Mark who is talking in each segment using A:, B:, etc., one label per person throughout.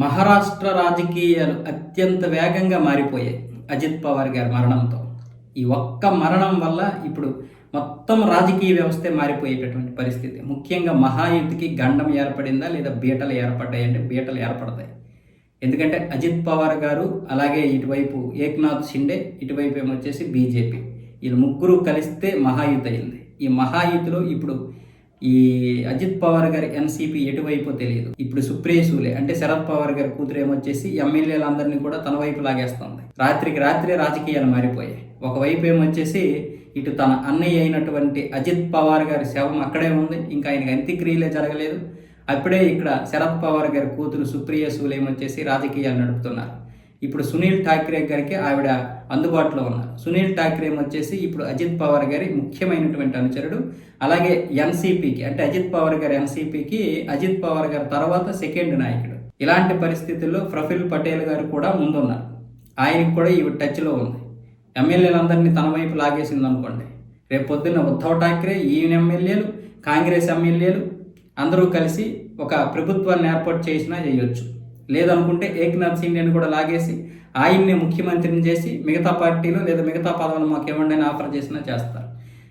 A: మహారాష్ట్ర రాజకీయాలు అత్యంత వేగంగా మారిపోయాయి. అజిత్ పవార్ గారి మరణంతో. ఈ ఒక్క మరణం వల్ల ఇప్పుడు మొత్తం రాజకీయ వ్యవస్థే మారిపోయేటటువంటి పరిస్థితి. ముఖ్యంగా మహాయుతికి గండం ఏర్పడిందా లేదా బీటలు ఏర్పడ్డాయి అంటే బీటలు ఏర్పడతాయి. ఎందుకంటే అజిత్ పవార్ గారు అలాగే ఇటువైపు ఏక్నాథ్ షిండే ఇటువైపు ఏమొచ్చేసి బీజేపీ. వీళ్ళు ముగ్గురు కలిస్తే మహాయుత్ అయింది ఈ మహాయుతిలో ఇప్పుడు ఈ అజిత్ పవార్ గారి ఎన్సీపీ ఎటువైపు తెలియదు. ఇప్పుడు సుప్రియ సూలే అంటే శరద్ పవార్ గారి కూతురు ఏమొచ్చేసి ఎమ్మెల్యేలందరినీ కూడా తన వైపు లాగేస్తుంది. రాత్రికి రాత్రే రాజకీయాలు మారిపోయాయి. ఒకవైపు ఏమొచ్చేసి ఇటు తన అన్నయ్య అయినటువంటి అజిత్ పవార్ గారి శవం అక్కడే ఉంది ఇంకా ఆయనకి అంత్యక్రియలే జరగలేదు. అప్పుడే ఇక్కడ శరద్ పవార్ గారి కూతురు సుప్రియ సూలే ఏమొచ్చేసి రాజకీయాలు నడుపుతున్నారు. ఇప్పుడు సునీల్ ఠాక్రే గారికి ఆవిడ అందుబాటులో ఉన్నారు. సునీల్ ఠాక్రే వచ్చేసి ఇప్పుడు అజిత్ పవార్ గారి ముఖ్యమైనటువంటి అనుచరుడు. అలాగే ఎన్సీపీకి అంటే అజిత్ పవార్ గారి ఎన్సీపీకి అజిత్ పవార్ గారి తర్వాత సెకండ్ నాయకుడు. ఇలాంటి పరిస్థితుల్లో ప్రఫుల్ పటేల్ గారు కూడా ముందున్నారు. ఆయనకి కూడా ఈ టచ్లో ఉంది. ఎమ్మెల్యేలందరినీ తన వైపు లాగేసింది అనుకోండి. రేపు పొద్దున్న ఉద్ధవ్ ఠాక్రే ఈయన ఎమ్మెల్యేలు కాంగ్రెస్ ఎమ్మెల్యేలు అందరూ కలిసి ఒక ప్రభుత్వాన్ని ఏర్పాటు చేసినా చేయొచ్చు. లేదనుకుంటే ఏక్నాథ్ సిండేని కూడా లాగేసి ఆయన్ని ముఖ్యమంత్రిని చేసి మిగతా పార్టీలు లేదా మిగతా పదవులు మాకు ఇవ్వండి ఆఫర్ చేసినా చేస్తారు.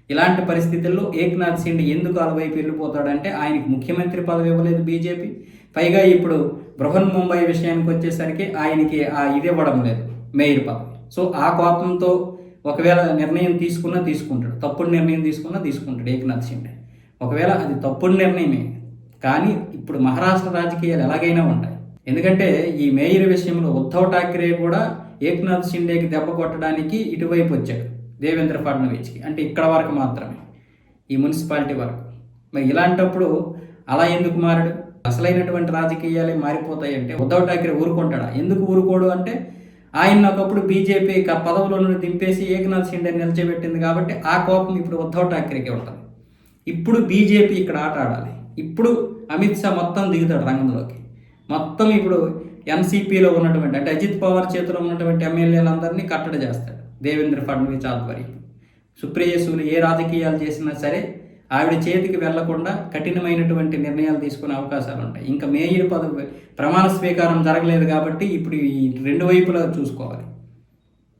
A: ఇలాంటి పరిస్థితుల్లో ఏక్నాథ్ సింగ్ ఎందుకు అలవైపు వెళ్ళిపోతాడంటే ఆయనకి ముఖ్యమంత్రి పదవి ఇవ్వలేదు బీజేపీ. పైగా ఇప్పుడు బృహన్ ముంబై విషయానికి వచ్చేసరికి ఆయనకి ఆ ఇది ఇవ్వడం లేదు మేయర్ పదవి. సో ఆ కోపంతో ఒకవేళ నిర్ణయం తీసుకున్నా తీసుకుంటాడు తప్పుడు నిర్ణయం తీసుకున్నా తీసుకుంటాడు ఏక్నాథ్ షిండే. ఒకవేళ అది తప్పుడు నిర్ణయమే కానీ ఇప్పుడు మహారాష్ట్ర రాజకీయాలు ఎలాగైనా ఉంటాయి. ఎందుకంటే ఈ మేయర్ విషయంలో ఉద్ధవ్ ఠాక్రే కూడా ఏక్నాథ్ షిండేకి దెబ్బ కొట్టడానికి ఇటువైపు వచ్చాడు దేవేంద్ర ఫడ్నవీస్కి. అంటే ఇక్కడ వరకు మాత్రమే ఈ మున్సిపాలిటీ వరకు. మరి ఇలాంటప్పుడు అలా ఎందుకు మారడు? అసలైనటువంటి రాజకీయాలే మారిపోతాయంటే ఉద్ధవ్ ఠాక్రే ఊరుకుంటాడా? ఎందుకు ఊరుకోడు అంటే ఆయన ఒకప్పుడు బీజేపీ పదవుల నుండి దింపేసి ఏకనాథ్ షిండే నిలిచిపెట్టింది కాబట్టి ఆ కోపం ఇప్పుడు ఉద్ధవ్ ఠాక్రేకి ఉంటుంది. ఇప్పుడు బీజేపీ ఇక్కడ ఆట ఆడాలి. ఇప్పుడు అమిత్ షా మొత్తం దిగుతాడు రంగంలోకి. మొత్తం ఇప్పుడు ఎన్సీపీలో ఉన్నటువంటి అంటే అజిత్ పవార్ చేతిలో ఉన్నటువంటి ఎమ్మెల్యేలందరినీ కట్టడి చేస్తాడు దేవేంద్ర ఫడ్నవీస్ ఆధ్వర్యం సుప్రియ సూని ఏ రాజకీయాలు చేసినా సరే ఆవిడ చేతికి వెళ్ళకుండా కఠినమైనటువంటి నిర్ణయాలు తీసుకునే అవకాశాలు ఉంటాయి. ఇంకా మేయర్ పదవి ప్రమాణ స్వీకారం జరగలేదు కాబట్టి ఇప్పుడు ఈ రెండు వైపులా చూసుకోవాలి.